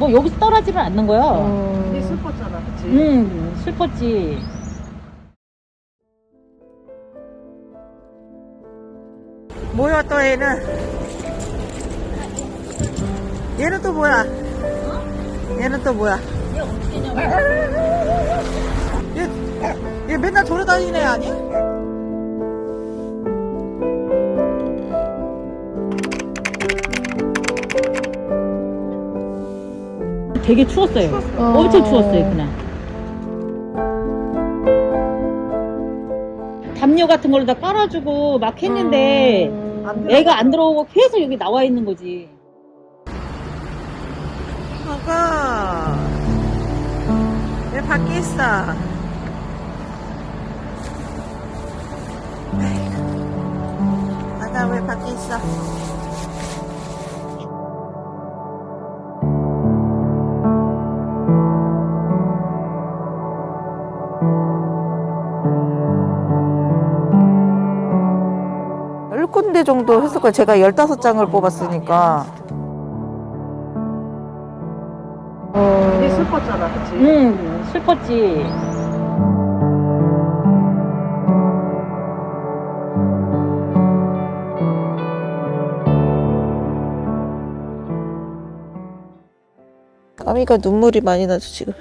뭐 여기서 떠나지는 않는 거야. 근데 슬펐잖아, 그치? 음, 슬펐지. 뭐야 또 얘는? 얘는 또 뭐야? 얘는 또 뭐야? 얘, 얘 맨날 돌아다니는 애 아니야? 되게 추웠어요. 엄청 추웠어요, 그날. 담요 같은 걸로 다 깔아주고 막 했는데 안 돼. 애가 안 들어오고 계속 여기 나와 있는 거지. 아가 왜 밖에 있어? 아가 왜 밖에 있어? 열 군데 정도 했을 거예요. 제가 15장을 뽑았으니까. 되게 슬펐잖아, 그치? 음, 슬펐지. 까미가 눈물이 많이 나죠 지금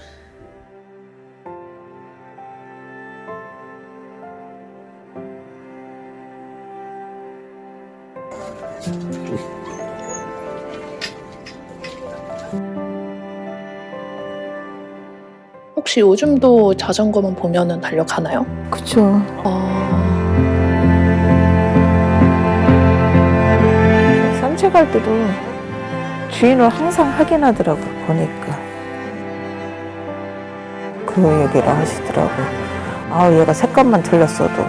혹시 요즘도 자전거만 보면은 달려가나요? 그쵸. 아, 산책할 때도 주인을 항상 확인하더라고 보니까. 그 얘기를 하시더라고 아 얘가 색감만 틀렸어도